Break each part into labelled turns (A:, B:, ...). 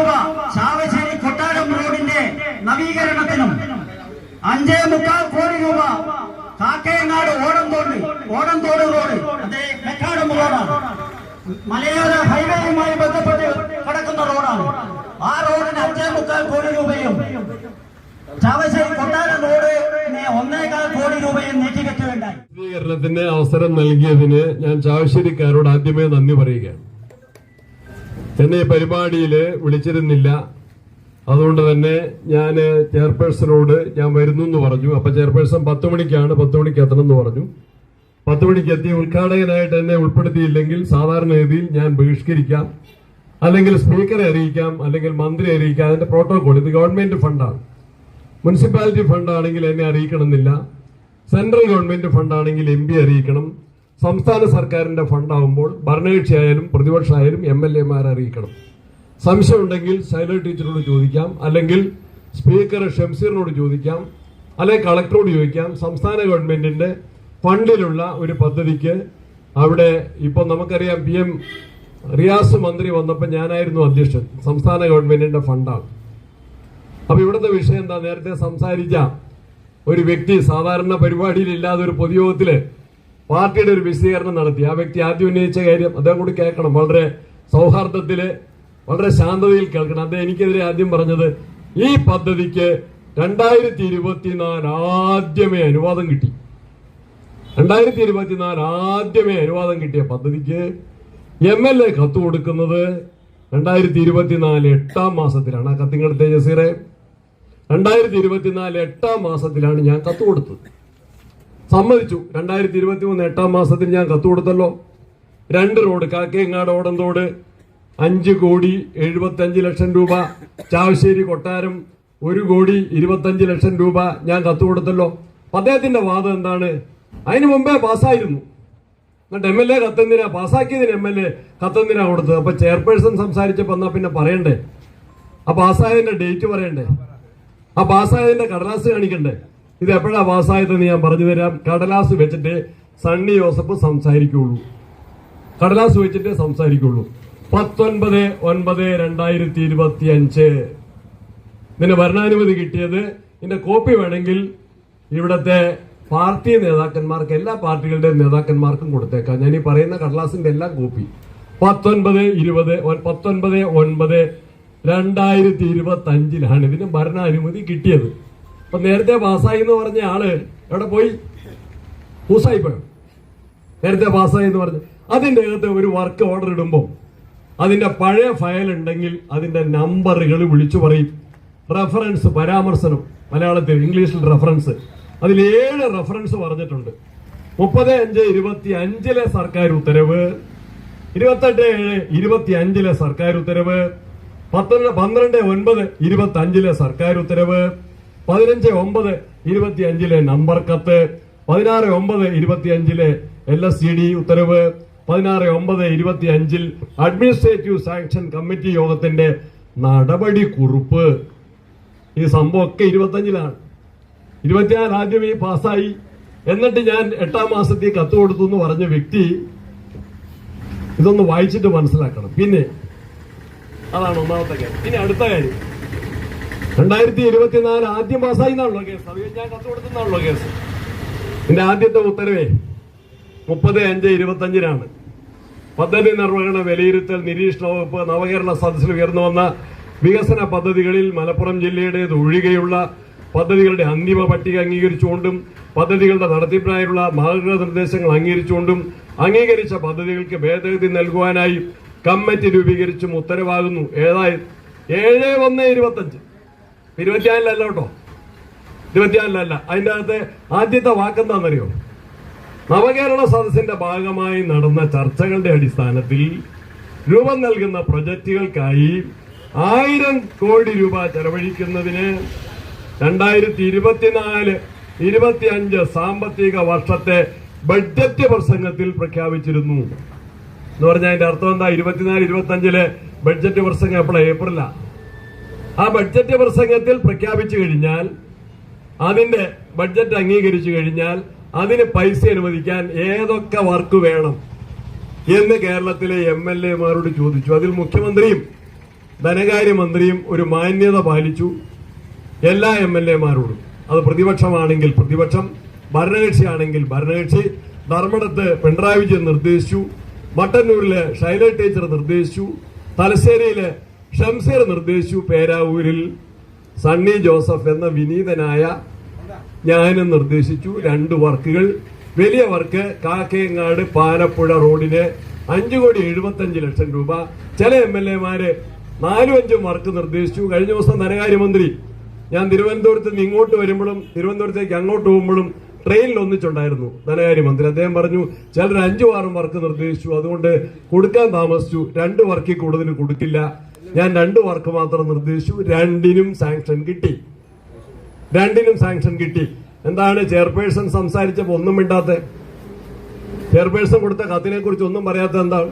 A: രൂപ ചാവശ്ശേരി കൊട്ടാരം റോഡിന്റെ നവീകരണത്തിനും അഞ്ചേ മുക്കാൽ കോടി രൂപ കാക്കയങ്ങാട് ഓടംതോട് ഓടംതോട് റോഡ് അതേ റോഡാണ്. മലയോര ഹൈവേയുമായി ബന്ധപ്പെട്ട് കിടക്കുന്ന റോഡാണ്. ആ റോഡിന് അഞ്ചേ മുക്കാൽ കോടി രൂപയും ചാവശ്ശേരി കൊട്ടാരം റോഡ് ഒന്നേകാൽ കോടി രൂപയും
B: വിശദീകരണത്തിന് അവസരം നൽകിയതിന് ഞാൻ ചാവശ്ശേരിക്കാരോട് ആദ്യമേ നന്ദി പറയുകയാണ്. എന്നെ ഈ പരിപാടിയിൽ വിളിച്ചിരുന്നില്ല. അതുകൊണ്ട് തന്നെ ഞാൻ ചെയർപേഴ്സണോട് ഞാൻ വരുന്നു എന്ന് പറഞ്ഞു. അപ്പം ചെയർപേഴ്സൺ പത്ത് മണിക്കാണ് പത്ത് മണിക്ക് എത്തണം എന്ന് പറഞ്ഞു. പത്ത് മണിക്ക് എത്തി ഉദ്ഘാടകനായിട്ട് എന്നെ ഉൾപ്പെടുത്തിയില്ലെങ്കിൽ സാധാരണ രീതിയിൽ ഞാൻ ബഹിഷ്കരിക്കാം. അല്ലെങ്കിൽ സ്പീക്കറെ അറിയിക്കാം അല്ലെങ്കിൽ മന്ത്രി അറിയിക്കാം. അതിന്റെ പ്രോട്ടോകോൾ ഇത് ഗവൺമെന്റ് ഫണ്ടാണ്. മുനിസിപ്പാലിറ്റി ഫണ്ടാണെങ്കിൽ എന്നെ അറിയിക്കണമെന്നില്ല. സെൻട്രൽ ഗവൺമെന്റ് ഫണ്ടാണെങ്കിൽ എം പി അറിയിക്കണം. സംസ്ഥാന സർക്കാരിന്റെ ഫണ്ടാവുമ്പോൾ ഭരണകക്ഷിയായാലും പ്രതിപക്ഷമായാലും എം എൽ എമാർ അറിയിക്കണം. സംശയമുണ്ടെങ്കിൽ ശൈല ടീച്ചറോട് ചോദിക്കാം. അല്ലെങ്കിൽ സ്പീക്കർ ഷംസീറിനോട് ചോദിക്കാം. അല്ലെങ്കിൽ കളക്ടറോട് ചോദിക്കാം. സംസ്ഥാന ഗവൺമെന്റിന്റെ ഫണ്ടിലുള്ള ഒരു പദ്ധതിക്ക് അവിടെ ഇപ്പോൾ നമുക്കറിയാം പി എം റിയാസ് മന്ത്രി വന്നപ്പോൾ ഞാനായിരുന്നു അധ്യക്ഷൻ. സംസ്ഥാന ഗവൺമെന്റിന്റെ ഫണ്ടാണ്. അപ്പോൾ ഇവിടുത്തെ വിഷയം എന്താ? നേരത്തെ സംസാരിച്ച ഒരു വ്യക്തി സാധാരണ പരിപാടിയിൽ ഇല്ലാതെ ഒരു പൊതുയോഗത്തിൽ പാർട്ടിയുടെ ഒരു വിശദീകരണം നടത്തി. ആ വ്യക്തി ആദ്യം ഉന്നയിച്ച കാര്യം അദ്ദേഹം കൂടി കേൾക്കണം. വളരെ സൗഹാർദ്ദത്തിൽ വളരെ ശാന്തതയിൽ കേൾക്കണം. അദ്ദേഹം എനിക്കെതിരെ ആദ്യം പറഞ്ഞത് ഈ പദ്ധതിക്ക് രണ്ടായിരത്തി ഇരുപത്തിനാല് ആദ്യമേ അനുവാദം കിട്ടി. രണ്ടായിരത്തി ഇരുപത്തിനാല് ആദ്യമേ അനുവാദം കിട്ടിയ പദ്ധതിക്ക് എം എൽ എ കത്ത് കൊടുക്കുന്നത് രണ്ടായിരത്തി ഇരുപത്തിനാല് എട്ടാം മാസത്തിലാണ്. ആ കത്തിങ്ങടുത്ത ജസീറെ രണ്ടായിരത്തി ഇരുപത്തിനാല് എട്ടാം മാസത്തിലാണ് ഞാൻ കത്ത് കൊടുത്തത്. സമ്മതിച്ചു. രണ്ടായിരത്തി ഇരുപത്തി മൂന്ന് എട്ടാം മാസത്തിൽ ഞാൻ കത്ത് കൊടുത്തല്ലോ. രണ്ട് റോഡ് കാക്കയങ്ങാട് ഓടന്തോട് അഞ്ച് കോടി എഴുപത്തി അഞ്ച് ലക്ഷം രൂപ. ചാവശ്ശേരി കൊട്ടാരം ഒരു കോടി ഇരുപത്തഞ്ച് ലക്ഷം രൂപ ഞാൻ കത്ത് കൊടുത്തല്ലോ. അദ്ദേഹത്തിന്റെ വാദം എന്താണ്? അതിനു മുമ്പേ പാസ്സായിരുന്നു. എന്നിട്ട് എം എൽ എ കത്തെന്തിനാ? പാസ്സാക്കിയതിന് എം എൽ എ കത്തെന്തിനാ കൊടുത്തത്? അപ്പൊ ചെയർപേഴ്സൺ സംസാരിച്ചപ്പോ എന്നാ പിന്നെ പറയണ്ടേ? ആ പാസ്സായതിന്റെ ഡേറ്റ് പറയണ്ടേ? ആ പാസ്സായതിന്റെ കടലാസ് കാണിക്കണ്ടേ? ഇത് എപ്പോഴാ പാസ്സായതെന്ന് ഞാൻ പറഞ്ഞു തരാം. കടലാസ് വെച്ചിട്ട് സണ്ണി ജോസഫ് സംസാരിക്കുള്ളൂ. കടലാസ് വെച്ചിട്ട് സംസാരിക്കുള്ളൂ. പത്തൊൻപത് ഒൻപത് രണ്ടായിരത്തി ഇരുപത്തി അഞ്ച് ഇതിന് ഭരണാനുമതി കിട്ടിയത് ഇതിന്റെ കോപ്പി വേണമെങ്കിൽ ഇവിടത്തെ പാർട്ടി നേതാക്കന്മാർക്ക് എല്ലാ പാർട്ടികളുടെയും നേതാക്കന്മാർക്കും കൊടുത്തേക്കാം. ഞാൻ ഈ പറയുന്ന കടലാസിന്റെ എല്ലാം കോപ്പി. പത്തൊൻപത് ഇരുപത് പത്തൊൻപത് ഒൻപത് രണ്ടായിരത്തി ഇരുപത്തി അഞ്ചിലാണ് ഇതിന് ഭരണാനുമതി കിട്ടിയത്. അപ്പൊ നേരത്തെ പാസ്സായി എന്ന് പറഞ്ഞ ആൾ എവിടെ പോയി? പൂസായി പോയോ നേരത്തെ പാസ്സായി എന്ന് പറഞ്ഞു. അതിന്റെ അകത്ത് ഒരു വർക്ക് ഓർഡർ ഇടുമ്പോൾ അതിന്റെ പഴയ ഫയൽ ഉണ്ടെങ്കിൽ അതിന്റെ നമ്പറുകൾ വിളിച്ചു പറയും. റെഫറൻസ് പരാമർശനം. മലയാളത്തിൽ ഇംഗ്ലീഷിൽ റെഫറൻസ് അതിൽ ഏഴ് റെഫറൻസ് പറഞ്ഞിട്ടുണ്ട്. മുപ്പത് അഞ്ച് ഇരുപത്തി അഞ്ചിലെ സർക്കാർ ഉത്തരവ്. ഇരുപത്തെട്ട് ഏഴ് ഇരുപത്തി അഞ്ചിലെ സർക്കാർ ഉത്തരവ്. പത്തൊന്ന് പന്ത്രണ്ട് ഒൻപത് ഇരുപത്തി അഞ്ചിലെ സർക്കാർ ഉത്തരവ്. പതിനഞ്ച് ഒമ്പത് ഇരുപത്തി അഞ്ചിലെ നമ്പർ കത്ത് പതിനാറ് ഒമ്പത് ഇരുപത്തി അഞ്ചിലെ എൽ എസ് സി ഡി ഉത്തരവ് പതിനാറ് ഒമ്പത് ഇരുപത്തി അഞ്ചിൽ അഡ്മിനിസ്ട്രേറ്റീവ് സാങ്ഷൻ കമ്മിറ്റി യോഗത്തിന്റെ നടപടി കുറിപ്പ്. ഈ സംഭവം ഒക്കെ ഇരുപത്തഞ്ചിലാണ് ഇരുപത്തിനാല് ഈ പാസ്സായി. എന്നിട്ട് ഞാൻ എട്ടാം മാസത്തിൽ കത്ത് കൊടുത്തു എന്ന് പറഞ്ഞ വ്യക്തി ഇതൊന്ന് വായിച്ചിട്ട് മനസ്സിലാക്കണം. പിന്നെ അതാണ് ഒന്നാമത്തെ കാര്യം. ഇനി അടുത്ത കാര്യം. രണ്ടായിരത്തി ഇരുപത്തിനാല് ആദ്യം പാസ്സായി എന്നാണല്ലോ കേസ്. അത് ഞാൻ കത്തുകൊടുത്തുന്നാണല്ലോ കേസ്. എന്റെ ആദ്യത്തെ ഉത്തരവേ മുപ്പത് അഞ്ച് ഇരുപത്തഞ്ചിനാണ്. പദ്ധതി നിർവഹണ വിലയിരുത്തൽ നിരീക്ഷണ വകുപ്പ് നവകേരള സദസ്സിൽ ഉയർന്നു വന്ന വികസന പദ്ധതികളിൽ മലപ്പുറം ജില്ലയുടേത് ഒഴികെയുള്ള പദ്ധതികളുടെ അന്തിമ പട്ടിക അംഗീകരിച്ചുകൊണ്ടും പദ്ധതികളുടെ നടത്തിപ്പിനായുള്ള മാർഗനിർദ്ദേശങ്ങൾ അംഗീകരിച്ചുകൊണ്ടും അംഗീകരിച്ച പദ്ധതികൾക്ക് ഭേദഗതി നൽകുവാനായി കമ്മിറ്റി രൂപീകരിച്ചും ഉത്തരവാകുന്നു. ഏതായി? ഏഴ് ഒന്ന് ഇരുപത്തഞ്ച്. ഇരുപത്തിനാലിലല്ല കേട്ടോ. ഇരുപത്തിനാലിലല്ല. അതിന്റെ അകത്ത് ആദ്യത്തെ വാക്കെന്താണെന്നറിയോ നവകേരള സദസ്സിന്റെ ഭാഗമായി നടന്ന ചർച്ചകളുടെ അടിസ്ഥാനത്തിൽ രൂപം നൽകുന്ന പ്രൊജക്റ്റുകൾക്കായി ആയിരം കോടി രൂപ ചെലവഴിക്കുന്നതിന് രണ്ടായിരത്തി ഇരുപത്തിനാല് ഇരുപത്തിയഞ്ച് സാമ്പത്തിക വർഷത്തെ ബഡ്ജറ്റ് പ്രസംഗത്തിൽ പ്രഖ്യാപിച്ചിരുന്നു. എന്ന് പറഞ്ഞാൽ അതിന്റെ അർത്ഥം എന്താ? ഇരുപത്തിനാല് ഇരുപത്തി അഞ്ചിലെ ബഡ്ജറ്റ് പ്രസംഗം എപ്പോഴാണ് ഏപ്രിലാ. ആ ബഡ്ജറ്റ് പ്രസംഗത്തിൽ പ്രഖ്യാപിച്ചു കഴിഞ്ഞാൽ അതിന്റെ ബഡ്ജറ്റ് അംഗീകരിച്ചു കഴിഞ്ഞാൽ അതിന് പൈസ അനുവദിക്കാൻ ഏതൊക്കെ വർക്ക് വേണം എന്ന് കേരളത്തിലെ എം എൽ എമാരോട് ചോദിച്ചു. അതിൽ മുഖ്യമന്ത്രിയും ധനകാര്യമന്ത്രിയും ഒരു മാന്യത പാലിച്ചു എല്ലാ എം എൽ എമാരോടും. അത് പ്രതിപക്ഷമാണെങ്കിൽ പ്രതിപക്ഷം ഭരണകക്ഷിയാണെങ്കിൽ ഭരണകക്ഷി ധർമ്മടത്ത് പിണറായി വിജയൻ നിർദ്ദേശിച്ചു മട്ടന്നൂരിലെ ഷൈല ടീച്ചർ നിർദ്ദേശിച്ചു തലശ്ശേരിയിലെ ഷംസീർ നിർദ്ദേശിച്ചു പേരാവൂരിൽ സണ്ണി ജോസഫ് എന്ന വിനീതനായ ഞാനും നിർദ്ദേശിച്ചു രണ്ട് വർക്കുകൾ. വലിയ വർക്ക് കാക്കയങ്ങാട് പാലപ്പുഴ റോഡിന് അഞ്ചു കോടി എഴുപത്തഞ്ച് ലക്ഷം രൂപ. ചില എം എൽ എമാര് നാലും അഞ്ചും വർക്ക് നിർദ്ദേശിച്ചു. കഴിഞ്ഞ ദിവസം ധനകാര്യമന്ത്രി ഞാൻ തിരുവനന്തപുരത്ത് നിന്ന് ഇങ്ങോട്ട് വരുമ്പോഴും തിരുവനന്തപുരത്തേക്ക് അങ്ങോട്ട് പോകുമ്പോഴും ട്രെയിനിൽ ഒന്നിച്ചുണ്ടായിരുന്നു ധനകാര്യമന്ത്രി. അദ്ദേഹം പറഞ്ഞു ചിലർ അഞ്ചു ആറും വർക്ക് നിർദ്ദേശിച്ചു. അതുകൊണ്ട് കൊടുക്കാൻ താമസിച്ചു. രണ്ട് വർക്കിൽ കൂടുതൽ കൊടുക്കില്ല. ഞാൻ രണ്ട് വർക്ക് മാത്രം നിർദ്ദേശിച്ചു. രണ്ടിനും സാങ്ഷൻ കിട്ടി. രണ്ടിനും സാങ്ഷൻ കിട്ടി. എന്താണ് ചെയർപേഴ്സൺ സംസാരിച്ചപ്പോ ഒന്നും മിണ്ടാത്ത? ചെയർപേഴ്സൺ കൊടുത്ത കത്തിനെ കുറിച്ച് ഒന്നും പറയാത്ത എന്താണ്?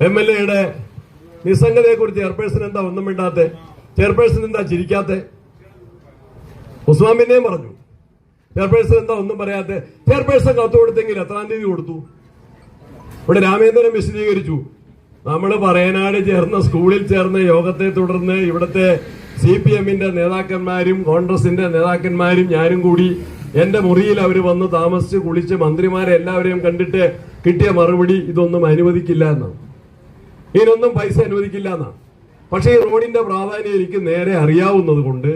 B: എം എൽ എയുടെ നിസ്സംഗതയെ കുറിച്ച് ചെയർപേഴ്സൺ എന്താ ഒന്നും മിണ്ടാത്ത? ചെയർപേഴ്സൺ എന്താ ചിരിക്കാത്ത? ഉസ്മാൻ പറഞ്ഞു. ചെയർപേഴ്സൺ എന്താ ഒന്നും പറയാത്ത? ചെയർപേഴ്സൺ കത്ത് കൊടുത്തെങ്കിൽ എത്രാം തീയതി കൊടുത്തു? ഇവിടെ രാമേന്ദ്രൻ വിശദീകരിച്ചു. നമ്മൾ പറയനാട് ചേർന്ന സ്കൂളിൽ ചേർന്ന യോഗത്തെ തുടർന്ന് ഇവിടുത്തെ സി പി എമ്മിന്റെ നേതാക്കന്മാരും കോൺഗ്രസിന്റെ നേതാക്കന്മാരും ഞാനും കൂടി എന്റെ മുറിയിൽ അവർ വന്ന് താമസിച്ച് കുളിച്ച് മന്ത്രിമാരെ എല്ലാവരെയും കണ്ടിട്ട് കിട്ടിയ മറുപടി ഇതൊന്നും അനുവദിക്കില്ല എന്നാണ്. ഇതിനൊന്നും പൈസ അനുവദിക്കില്ല എന്നാണ്. പക്ഷേ ഈ റോഡിന്റെ പ്രാധാന്യം എനിക്ക് നേരെ അറിയാവുന്നത് കൊണ്ട്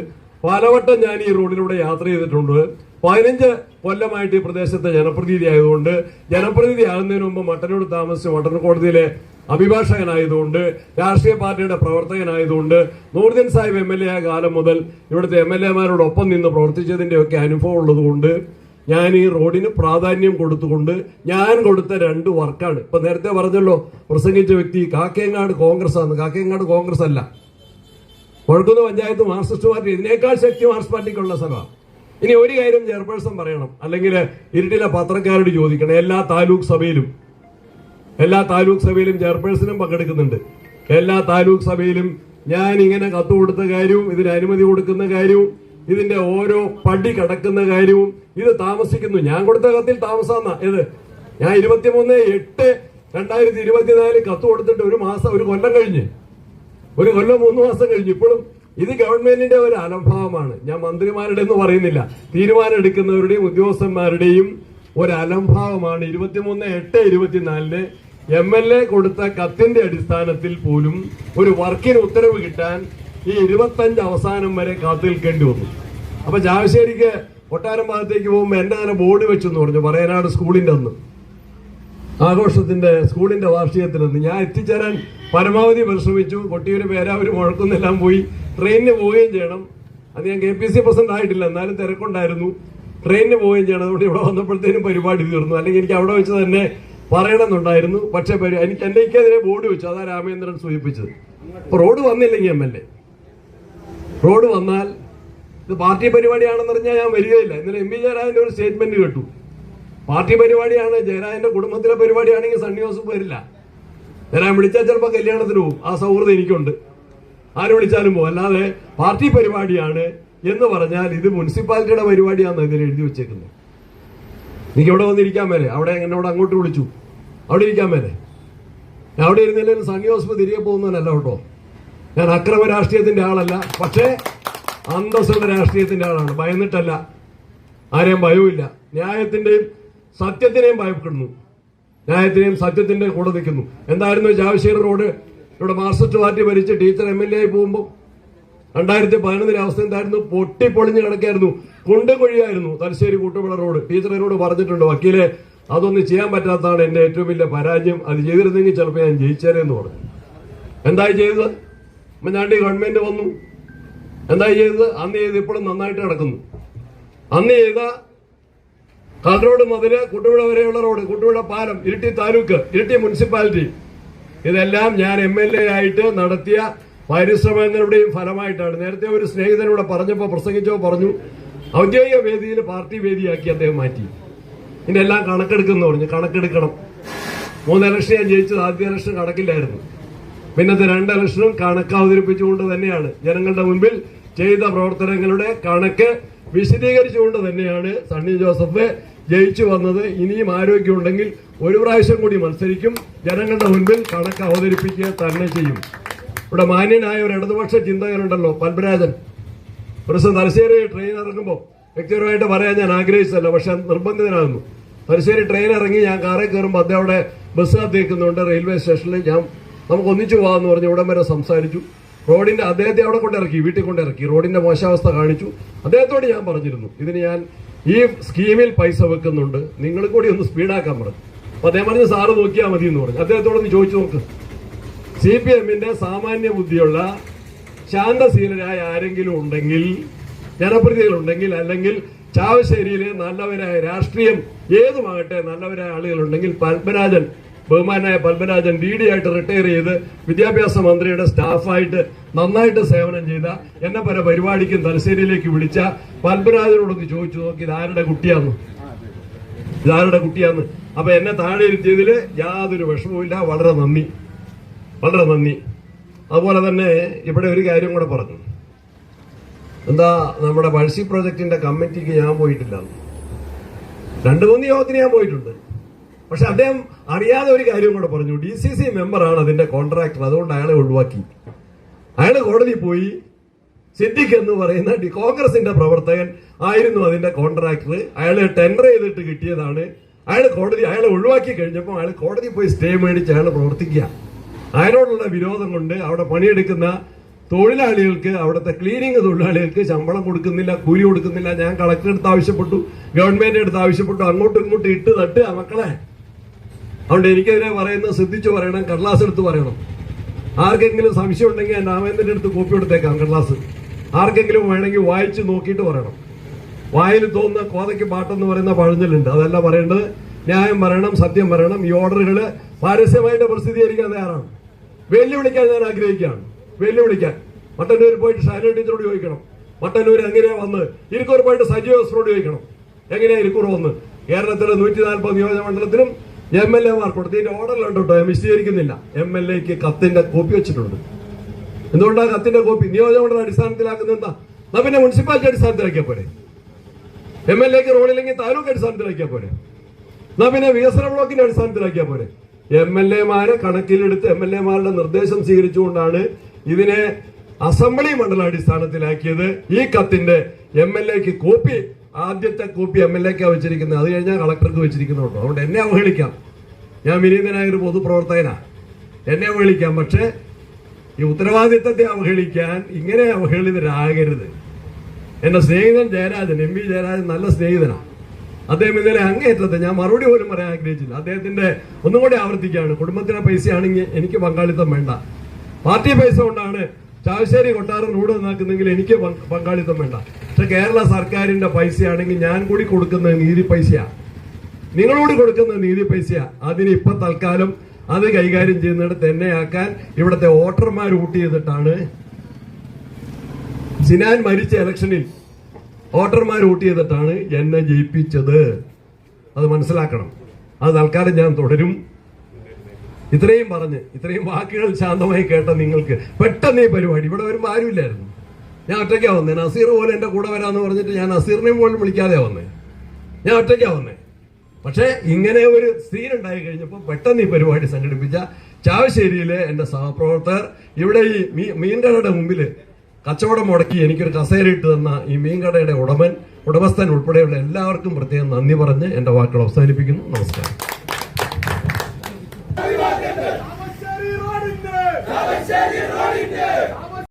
B: പലവട്ടം ഞാൻ ഈ റോഡിലൂടെ യാത്ര ചെയ്തിട്ടുണ്ട്. പതിനഞ്ച് കൊല്ലമായിട്ട് ഈ പ്രദേശത്തെ ജനപ്രതിനിധി ആയതുകൊണ്ട് ജനപ്രതിനിധി ആകുന്നതിന് മുമ്പ് മട്ടന്നൂർ താമസിച്ച് മട്ടന്നൂർ കോടതിയിലെ അഭിഭാഷകനായതുകൊണ്ട് രാഷ്ട്രീയ പാർട്ടിയുടെ പ്രവർത്തകനായതുകൊണ്ട് Noordeen Sahib M L A ആയ കാലം മുതൽ ഇവിടുത്തെ എം എൽ എമാരോടൊപ്പം നിന്ന് പ്രവർത്തിച്ചതിന്റെയൊക്കെ അനുഭവം ഉള്ളതുകൊണ്ട് ഞാൻ ഈ റോഡിന് പ്രാധാന്യം കൊടുത്തുകൊണ്ട് ഞാൻ കൊടുത്ത രണ്ട് വർക്കാണ്. ഇപ്പൊ നേരത്തെ പറഞ്ഞല്ലോ പ്രസംഗിച്ച വ്യക്തി കാക്കേങ്ങാട് കോൺഗ്രസ് ആണ് കാക്കേങ്ങാട് കോൺഗ്രസ് അല്ല കൊഴക്കുന്ന പഞ്ചായത്ത് മാർക്സിസ്റ്റ് പാർട്ടി ഇതിനേക്കാൾ ശക്തി മാർക്സിസ്റ്റ് പാർട്ടിക്കുള്ള സ്ഥലമാണ് ഇനി ഒരു കാര്യം ചെയർപേഴ്സൺ പറയണം. അല്ലെങ്കിൽ ഇരുട്ടിലെ പത്രക്കാരോട് ചോദിക്കണം എല്ലാ താലൂക്ക് സഭയിലും. എല്ലാ താലൂക്ക് സഭയിലും ചെയർപേഴ്സണും പങ്കെടുക്കുന്നുണ്ട്. എല്ലാ താലൂക്ക് സഭയിലും ഞാൻ ഇങ്ങനെ കത്ത് കൊടുത്ത കാര്യവും ഇതിന് അനുമതി കൊടുക്കുന്ന കാര്യവും ഇതിന്റെ ഓരോ പടി കടക്കുന്ന കാര്യവും ഇത് താമസിക്കുന്നു. ഞാൻ കൊടുത്ത കത്തിൽ താമസാന്ന. ഇത് ഞാൻ ഇരുപത്തിമൂന്ന് എട്ട് രണ്ടായിരത്തി ഇരുപത്തിനാല് കത്ത് കൊടുത്തിട്ട് ഒരു മാസം ഒരു കൊല്ലം കഴിഞ്ഞ്. ഒരു കൊല്ലം മൂന്ന് മാസം കഴിഞ്ഞ്. ഇപ്പോഴും ഇത് ഗവൺമെന്റിന്റെ ഒരു അലംഭാവമാണ്. ഞാൻ മന്ത്രിമാരുടെ എന്ന് പറയുന്നില്ല. തീരുമാനം എടുക്കുന്നവരുടെയും ഉദ്യോഗസ്ഥന്മാരുടെയും ഒരു അലംഭാവമാണ്. ഇരുപത്തിമൂന്ന് എട്ട് ഇരുപത്തിനാലിന് എം എൽ എ കൊടുത്ത കത്തിന്റെ അടിസ്ഥാനത്തിൽ പോലും ഒരു വർക്കിന് ഉത്തരവ് കിട്ടാൻ ഈ ഇരുപത്തഞ്ച് അവസാനം വരെ കാത്തു നിൽക്കേണ്ടി വന്നു. അപ്പൊ ചാവശ്ശേരിക്ക് കൊട്ടാരം ഭാഗത്തേക്ക് പോകുമ്പോൾ എന്റെ തന്നെ ബോർഡ് വെച്ചെന്ന് പറഞ്ഞു പറയനാട് സ്കൂളിന്റെ അന്ന്. ആഘോഷത്തിന്റെ സ്കൂളിന്റെ വാർഷികത്തിലെന്ന് ഞാൻ എത്തിച്ചേരാൻ പരമാവധി പരിശ്രമിച്ചു. കൊട്ടിയൂര് പേരാവൂര് മുഴക്കുന്നെല്ലാം പോയി. ട്രെയിനിന് പോവുകയും ചെയ്യണം. അത് ഞാൻ കെ പി സി പ്രസിഡന്റ് ആയിട്ടില്ല. എന്നാലും തിരക്കുണ്ടായിരുന്നു. ട്രെയിനിന് പോവുകയും ചെയ്യണം. അതുകൊണ്ട് ഇവിടെ വന്നപ്പോഴത്തേനും പരിപാടി തീർന്നു. അല്ലെങ്കിൽ എനിക്ക് അവിടെ വെച്ച് തന്നെ പറയണമെന്നുണ്ടായിരുന്നു. പക്ഷേ എനിക്ക് എനിക്കെതിരെ ബോർഡ് വെച്ചു. അതാ രാമേന്ദ്രൻ സൂചിപ്പിച്ചത്. റോഡ് വന്നില്ലെങ്കിൽ എം എൽ എ. റോഡ് വന്നാൽ ഇത് പാർട്ടി പരിപാടിയാണെന്ന് പറഞ്ഞാൽ ഞാൻ വരികയില്ല. ഇന്നലെ എം പി ജയരാജന്റെ ഒരു സ്റ്റേറ്റ്മെന്റ് കേട്ടു. പാർട്ടി പരിപാടിയാണ് ജയരാജന്റെ കുടുംബത്തിലെ പരിപാടിയാണെങ്കിൽ സണ്ണി ജോസഫ് വരില്ല. ഞാൻ വിളിച്ചാൽ ചിലപ്പോൾ കല്യാണത്തിന് പോകും. ആ സൗഹൃദം എനിക്കുണ്ട്. ആര് വിളിച്ചാലും പോകും. അല്ലാതെ പാർട്ടി പരിപാടിയാണ് എന്ന് പറഞ്ഞാൽ ഇത് മുനിസിപ്പാലിറ്റിയുടെ പരിപാടിയാണെന്ന് ഇതിൽ എഴുതി വെച്ചേക്കുന്നത്. എനിക്ക് ഇവിടെ വന്നിരിക്കാൻ മേലെ. അവിടെ എന്നോട് അങ്ങോട്ട് വിളിച്ചു. അവിടെ ഇരിക്കാൻ മേലെ. ഞാൻ അവിടെ ഇരുന്നില്ലെങ്കിൽ ജോസഫ് തിരികെ പോകുന്നവനല്ല കേട്ടോ. ഞാൻ അക്രമ രാഷ്ട്രീയത്തിന്റെ ആളല്ല. പക്ഷേ അന്തസ്സുള്ള രാഷ്ട്രീയത്തിന്റെ ആളാണ്. ഭയന്നിട്ടല്ല. ആരെയും ഭയവുമില്ല. ന്യായത്തിന്റെയും സത്യത്തിനെയും ഭയപ്പെടുന്നു. ന്യായത്തിനെയും സത്യത്തിന്റെയും കൂടെ നിൽക്കുന്നു. എന്തായിരുന്നു ജാവശ്ശേരി റോഡ്? ഇവിടെ മാർക്സിസ്റ്റ് പാർട്ടി ഭരിച്ച് ടീച്ചർ എം എൽ എ ആയി പോകുമ്പോൾ രണ്ടായിരത്തി പതിനൊന്നിലെ അവസ്ഥ എന്തായിരുന്നു? പൊട്ടിപ്പൊളിഞ്ഞ് കിടക്കായിരുന്നു. കുണ്ടും കുഴിയായിരുന്നു. തലശ്ശേരി കൂട്ടുവിള റോഡ്. ടീച്ചർ എന്നോട് പറഞ്ഞിട്ടുണ്ട് വക്കീലെ അതൊന്നും ചെയ്യാൻ പറ്റാത്തതാണ് എന്റെ ഏറ്റവും വലിയ പരാജയം. അത് ചെയ്തിരുന്നെങ്കിൽ ചിലപ്പോൾ ഞാൻ ജയിച്ചേരെന്ന് പറഞ്ഞു. എന്തായി ചെയ്തത്? ഉമ്മൻചാണ്ടി ഗവൺമെന്റ് വന്നു. എന്തായി ചെയ്തത്? അന്ന് ചെയ്ത് ഇപ്പോഴും നന്നായിട്ട് നടക്കുന്നു. അന്ന് ചെയ്ത കാസർഗോഡ് മുതൽ കുട്ടുപുഴ വരെയുള്ള റോഡ് കുട്ടുപുഴ പാലം ഇരിട്ടി താലൂക്ക് ഇരിട്ടി മുനിസിപ്പാലിറ്റി. ഇതെല്ലാം ഞാൻ എ ആയിട്ട് നടത്തിയ പരിശ്രമങ്ങളുടെയും ഫലമായിട്ടാണ്. നേരത്തെ ഒരു സ്നേഹിതനോട് പറഞ്ഞപ്പോൾ പ്രസംഗിച്ചോ പറഞ്ഞു ഔദ്യോഗിക വേദിയിൽ പാർട്ടി വേദിയാക്കി അദ്ദേഹം മാറ്റി. ഇതിന്റെ എല്ലാം കണക്കെടുക്കുന്നു പറഞ്ഞു. കണക്കെടുക്കണം. മൂന്ന് ഇലക്ഷൻ ഞാൻ ജയിച്ചത് ആദ്യ ഇലക്ഷൻ കണക്കില്ലായിരുന്നു. പിന്നത്തെ രണ്ട് ഇലക്ഷനും കണക്ക് അവതരിപ്പിച്ചുകൊണ്ട് തന്നെയാണ്. ജനങ്ങളുടെ മുമ്പിൽ ചെയ്ത പ്രവർത്തനങ്ങളുടെ കണക്ക് വിശദീകരിച്ചുകൊണ്ട് തന്നെയാണ് സണ്ണി ജോസഫ് ജയിച്ചു വന്നത്. ഇനിയും ആരോഗ്യമുണ്ടെങ്കിൽ ഒരു പ്രാവശ്യം കൂടി മത്സരിക്കും. ജനങ്ങളുടെ മുൻപിൽ കണക്ക് അവതരിപ്പിക്കുക തന്നെ ചെയ്യും. ഇവിടെ മാന്യനായ ഒരു ഇടതുപക്ഷ ചിന്തകനുണ്ടല്ലോ പത്മരാജൻ. ഒരു ദിവസം തലശ്ശേരി ട്രെയിൻ ഇറങ്ങുമ്പോൾ വ്യക്തിപരമായിട്ട് പറയാൻ ഞാൻ ആഗ്രഹിച്ചതല്ല പക്ഷെ നിർബന്ധിതനാകുന്നു. തലശ്ശേരി ട്രെയിൻ ഇറങ്ങി ഞാൻ കാറിൽ കയറുമ്പോൾ അദ്ദേഹം അവിടെ ബസ് കാത്തിരിക്കുന്നുണ്ട് റെയിൽവേ സ്റ്റേഷനിൽ ഞാൻ നമുക്ക് ഒന്നിച്ചു പോകാമെന്ന് പറഞ്ഞ് ഇവിടം വരെ സംസാരിച്ചു. റോഡിന്റെ അദ്ദേഹത്തെ അവിടെ കൊണ്ടിറക്കി വീട്ടിൽ കൊണ്ടിറക്കി റോഡിന്റെ മോശാവസ്ഥ കാണിച്ചു. അദ്ദേഹത്തോട് ഞാൻ പറഞ്ഞിരുന്നു ഇതിന് ഞാൻ ഈ സ്കീമിൽ പൈസ വെക്കുന്നുണ്ട്. നിങ്ങൾ കൂടി ഒന്ന് സ്പീഡാക്കാൻ പറഞ്ഞു. അപ്പോൾ അദ്ദേഹം പറഞ്ഞ് സാറ് നോക്കിയാൽ മതി എന്ന് പറഞ്ഞു. അദ്ദേഹത്തോടൊന്ന് ചോദിച്ചു നോക്ക്. സി പി എമ്മിന്റെ സാമാന്യ ബുദ്ധിയുള്ള ശാന്തശീലരായ ആരെങ്കിലും ഉണ്ടെങ്കിൽ ജനപ്രതിനിധികളുണ്ടെങ്കിൽ അല്ലെങ്കിൽ ചാവശ്ശേരിയിലെ നല്ലവരായ രാഷ്ട്രീയം ഏതുമാകട്ടെ നല്ലവരായ ആളുകളുണ്ടെങ്കിൽ പത്മരാജൻ ബഹുമാനായ പത്മരാജൻ ഡി ഡി ആയിട്ട് റിട്ടയർ ചെയ്ത് വിദ്യാഭ്യാസ മന്ത്രിയുടെ സ്റ്റാഫായിട്ട് നന്നായിട്ട് സേവനം ചെയ്ത എന്നെ പല പരിപാടിക്കും തലശ്ശേരിയിലേക്ക് വിളിച്ച പത്മരാജനോടൊന്ന് ചോദിച്ചു നോക്കി ഇതാരുടെ കുട്ടിയാന്ന്? ഇതാരുടെ കുട്ടിയാന്ന്? അപ്പൊ എന്നെ താഴെ ഇരുത്തിയതിൽ യാതൊരു വിഷമവും വളരെ നന്ദി. വളരെ നന്ദി. അതുപോലെ തന്നെ ഇവിടെ ഒരു കാര്യം കൂടെ പറഞ്ഞു. എന്താ നമ്മുടെ പഴശ്ശി പ്രോജക്റ്റിന്റെ കമ്മിറ്റിക്ക് ഞാൻ പോയിട്ടില്ല. രണ്ടു മൂന്ന് യോഗത്തിന് ഞാൻ പോയിട്ടുണ്ട്. പക്ഷെ അദ്ദേഹം അറിയാതെ ഒരു കാര്യം കൂടെ പറഞ്ഞു. ഡി സി സി മെമ്പറാണ് അതിന്റെ കോൺട്രാക്ടർ അതുകൊണ്ട് അയാളെ ഒഴിവാക്കി. അയാൾ കോടതി പോയി. സിദ്ദിഖ് എന്ന് പറയുന്ന ഡി- കോൺഗ്രസിന്റെ പ്രവർത്തകൻ ആയിരുന്നു അതിന്റെ കോൺട്രാക്ടർ അയാൾ ടെൻഡർ ചെയ്തിട്ട് കിട്ടിയതാണ്. അയാൾ കോടതി അയാളെ ഒഴിവാക്കി കഴിഞ്ഞപ്പോൾ അയാൾ കോടതി പോയി സ്റ്റേ മേടിച്ച് അയാൾ പ്രവർത്തിക്കുക. അയാളോടുള്ള വിരോധം കൊണ്ട് അവിടെ പണിയെടുക്കുന്ന തൊഴിലാളികൾക്ക് അവിടുത്തെ ക്ലീനിങ് തൊഴിലാളികൾക്ക് ശമ്പളം കൊടുക്കുന്നില്ല കൂലി കൊടുക്കുന്നില്ല. ഞാൻ കളക്ടറെ അടുത്ത് ആവശ്യപ്പെട്ടു ഗവൺമെന്റിന്റെ അടുത്ത് ആവശ്യപ്പെട്ടു. അങ്ങോട്ടും ഇങ്ങോട്ടും ഇട്ട് തട്ട് മക്കളെ. അതുകൊണ്ട് എനിക്കെതിരെ പറയുന്നത് ശ്രദ്ധിച്ചു പറയണം കടലാസ് എടുത്ത് പറയണം. ആർക്കെങ്കിലും സംശയം ഉണ്ടെങ്കിൽ ഞാൻ രാമേന്ദ്രന്റെ അടുത്ത് കോപ്പി കൊടുത്തേക്കാം കടലാസ്. ആർക്കെങ്കിലും വേണമെങ്കിൽ വായിച്ച് നോക്കിയിട്ട് പറയണം. വായിൽ തോന്നുന്ന കോതയ്ക്ക് പാട്ടെന്ന് പറയുന്ന പഴഞ്ഞലുണ്ട് അതല്ല പറയേണ്ടത്. ന്യായം പറയണം സത്യം പറയണം. ഈ ഓർഡറുകൾ പാരസ്യമായിട്ട് പ്രസിദ്ധീകരിക്കാൻ തയ്യാറാണ്. വെല്ലുവിളിക്കാൻ ഞാൻ ആഗ്രഹിക്കുകയാണ്. വെല്ലുവിളിക്കാൻ. മട്ടന്നൂർ പോയിട്ട് ഷാനോ ടീച്ചറോട് ചോദിക്കണം. മട്ടന്നൂർ എങ്ങനെയാ വന്ന്? ഇരിക്കൂർ പോയിട്ട് സജീവ ഹോസ്റ്ററോട് ചോദിക്കണം. എങ്ങനെയാ ഇരിക്കൂർ വന്ന്? കേരളത്തിലെ നൂറ്റി നാൽപ്പത് നിയോജക മണ്ഡലത്തിലും എം എൽ എമാർ കൊടുത്തതിന്റെ ഓർഡറിലുണ്ട് കേട്ടോ. വിശദീകരിക്കുന്നില്ല. എം എൽ എക്ക് കത്തിന്റെ കോപ്പി വെച്ചിട്ടുണ്ട്. എന്തുകൊണ്ടാണ് കത്തിന്റെ കോപ്പി? നിയോജകമണ്ഡലം അടിസ്ഥാനത്തിലാക്കുന്ന എന്താ? എന്നാ പിന്നെ മുനിസിപ്പാലിറ്റി അടിസ്ഥാനത്തിലാക്കിയാൽ പോരെ? എം എൽ എക്ക് റോഡില്ലെങ്കിൽ താലൂക്ക് അടിസ്ഥാനത്തിലാക്കിയാൽ പോരെ? എന്നാ പിന്നെ വികസന ബ്ലോക്കിന്റെ അടിസ്ഥാനത്തിലാക്കിയാൽ പോരെ? എം എൽ എമാരെ കണക്കിലെടുത്ത് എം എൽ എമാരുടെ നിർദ്ദേശം സ്വീകരിച്ചുകൊണ്ടാണ് ഇതിനെ അസംബ്ലി മണ്ഡല അടിസ്ഥാനത്തിലാക്കിയത് ഈ കത്തിന്റെ എം എൽ എക്ക് കോപ്പി ആദ്യത്തെ കോപ്പി എം എൽ എക്കാ വെച്ചിരിക്കുന്നത്. അത് കഴിഞ്ഞാൽ കളക്ടർക്ക് വെച്ചിരിക്കുന്നുണ്ടോ അതുകൊണ്ട് എന്നെ അവഹേളിക്കാം. ഞാൻ വിനീതനായ ഒരു പൊതുപ്രവർത്തകനാ. എന്നെ അവഹേളിക്കാം. പക്ഷേ ഈ ഉത്തരവാദിത്തത്തെ അവഹേളിക്കാൻ ഇങ്ങനെ അവഹേളിതരാകരുത്. എന്റെ സ്നേഹിതൻ ജയരാജൻ എം വി ജയരാജൻ നല്ല സ്നേഹിതനാണ് അദ്ദേഹം ഇന്നലെ അങ്ങേറ്റത്തെ ഞാൻ മറുപടി പോലും പറയാൻ ആഗ്രഹിച്ചില്ല. അദ്ദേഹത്തിന്റെ ഒന്നും കൂടി ആവർത്തിക്കുകയാണ്. കുടുംബത്തിലെ പൈസയാണെങ്കിൽ എനിക്ക് പങ്കാളിത്തം വേണ്ട. പാർട്ടി പൈസ കൊണ്ടാണ് ചാവശ്ശേരി കൊട്ടാരം റോഡ് നന്നാക്കുന്നെങ്കിൽ എനിക്ക് പങ്ക് പങ്കാളിത്തം വേണ്ട. പക്ഷെ കേരള സർക്കാരിന്റെ പൈസയാണെങ്കിൽ ഞാൻ കൂടി കൊടുക്കുന്ന നീതി പൈസയാ. നിങ്ങളോട് കൊടുക്കുന്ന നീതി പൈസയാ. അതിന് ഇപ്പൊ തൽക്കാലം അത് കൈകാര്യം ചെയ്യുന്നിടത്ത് എന്നെ ആക്കാൻ ഇവിടുത്തെ വോട്ടർമാർ വോട്ട് ചെയ്തിട്ടാണ്. സിനാൻ മരിച്ച ഇലക്ഷനിൽ വോട്ടർമാർ വോട്ട് ചെയ്തിട്ടാണ് എന്നെ ജയിപ്പിച്ചത്. അത് മനസ്സിലാക്കണം. അത് തൽക്കാലം ഞാൻ തുടരും. ഇത്രയും പറഞ്ഞ് ഇത്രയും വാക്കുകൾ ശാന്തമായി കേട്ട നിങ്ങൾക്ക് പെട്ടെന്ന് ഈ പരിപാടി. ഇവിടെ വരുമ്പോൾ ആരുമില്ലായിരുന്നു. ഞാൻ ഒറ്റയ്ക്കാ വന്നേ. നസീർ പോലെ എന്റെ കൂടെ വരാന്ന് പറഞ്ഞിട്ട് ഞാൻ നസീറിനെയും പോലും വിളിക്കാതെ വന്നേ. ഞാൻ ഒറ്റയ്ക്കാ വന്നേ. പക്ഷേ ഇങ്ങനെ ഒരു സീൻ ഉണ്ടായി കഴിഞ്ഞപ്പോൾ പെട്ടെന്ന് ഈ പരിപാടി സംഘടിപ്പിച്ച ചാവശ്ശേരിയിലെ എന്റെ സഹപ്രവർത്തകർ ഇവിടെ ഈ മീൻകടയുടെ മുമ്പിൽ കച്ചവടം മുടക്കി എനിക്കൊരു കസേര ഇട്ട് തന്ന ഈ മീൻകടയുടെ ഉടമൻ ഉടമസ്ഥൻ ഉൾപ്പെടെയുള്ള എല്ലാവർക്കും പ്രത്യേകം നന്ദി പറഞ്ഞ് എന്റെ വാക്കുകൾ അവസാനിപ്പിക്കുന്നു. നമസ്കാരം.